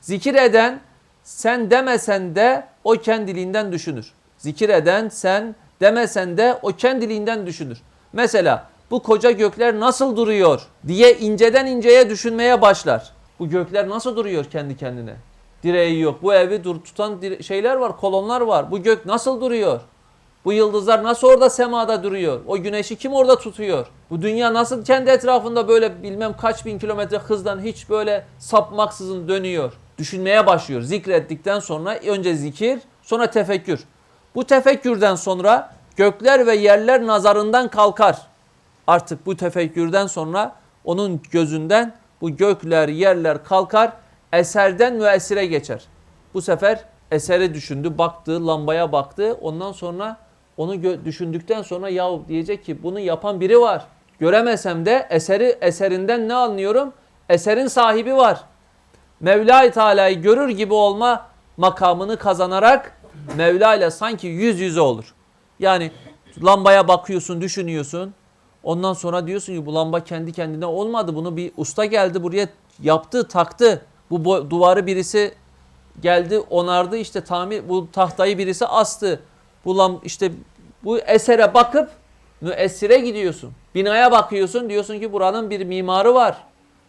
Zikir eden sen demesen de o kendiliğinden düşünür. Zikir eden sen demesen de o kendiliğinden düşünür. Mesela bu koca gökler nasıl duruyor diye inceden inceye düşünmeye başlar. Bu gökler nasıl duruyor kendi kendine? Direği yok. Bu evi dur tutan şeyler var, kolonlar var. Bu gök nasıl duruyor? Bu yıldızlar nasıl orada semada duruyor? O güneşi kim orada tutuyor? Bu dünya nasıl kendi etrafında böyle bilmem kaç bin kilometre hızdan hiç böyle sapmaksızın dönüyor? Düşünmeye başlıyor. Zikrettikten sonra önce zikir, sonra tefekkür. Bu tefekkürden sonra gökler ve yerler nazarından kalkar. Artık bu tefekkürden sonra onun gözünden bu gökler, yerler kalkar, eserden müessire geçer. Bu sefer eseri düşündü, baktı, lambaya baktı. Ondan sonra onu düşündükten sonra ya diyecek ki bunu yapan biri var. Göremesem de eseri eserinden ne anlıyorum? Eserin sahibi var. Mevla-i Teala'yı görür gibi olma makamını kazanarak Mevla ile sanki yüz yüze olur. Yani lambaya bakıyorsun, düşünüyorsun. Ondan sonra diyorsun ki bu lamba kendi kendine olmadı. Bunu bir usta geldi buraya yaptı, taktı. Bu duvarı birisi geldi, onardı işte tamir bu tahtayı birisi astı. Bu lam işte bu esere bakıp müessire gidiyorsun. Binaya bakıyorsun diyorsun ki buranın bir mimarı var.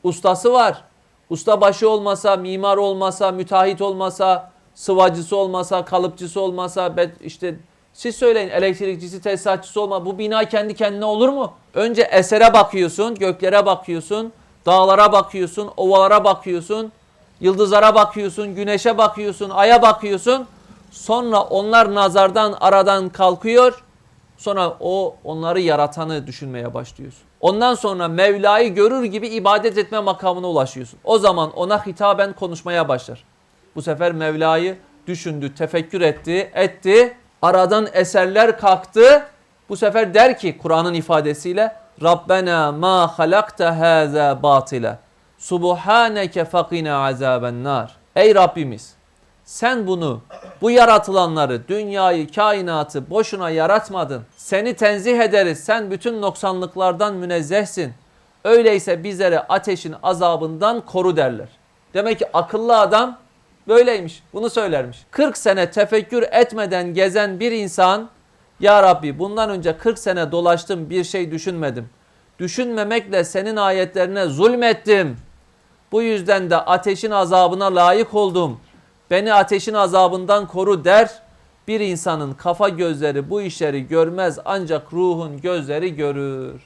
Ustası var. Ustabaşı olmasa, mimar olmasa, müteahhit olmasa, sıvacısı olmasa, kalıpçısı olmasa, işte siz söyleyin elektrikçisi, tesisatçısı olma. Bu bina kendi kendine olur mu? Önce esere bakıyorsun, göklere bakıyorsun, dağlara bakıyorsun, ovalara bakıyorsun, yıldızlara bakıyorsun, güneşe bakıyorsun, aya bakıyorsun. Sonra onlar nazardan, aradan kalkıyor. Sonra o onları yaratanı düşünmeye başlıyorsun. Ondan sonra Mevla'yı görür gibi ibadet etme makamına ulaşıyorsun. O zaman ona hitaben konuşmaya başlar. Bu sefer Mevla'yı düşündü, tefekkür etti, etti. Aradan eserler kalktı. Bu sefer der ki Kur'an'ın ifadesiyle Rabbena ma halakta haza batila. Subhaneke fakina azaben nar. Ey Rabbimiz sen bunu, bu yaratılanları, dünyayı, kainatı boşuna yaratmadın. Seni tenzih ederiz. Sen bütün noksanlıklardan münezzehsin. Öyleyse bizlere ateşin azabından koru derler. Demek ki akıllı adam böyleymiş. Bunu söylermiş. 40 sene tefekkür etmeden gezen bir insan Ya Rabbi bundan önce 40 sene dolaştım bir şey düşünmedim. Düşünmemekle senin ayetlerine zulmettim. Bu yüzden de ateşin azabına layık oldum. Beni ateşin azabından koru der. Bir insanın kafa gözleri bu işleri görmez ancak ruhun gözleri görür.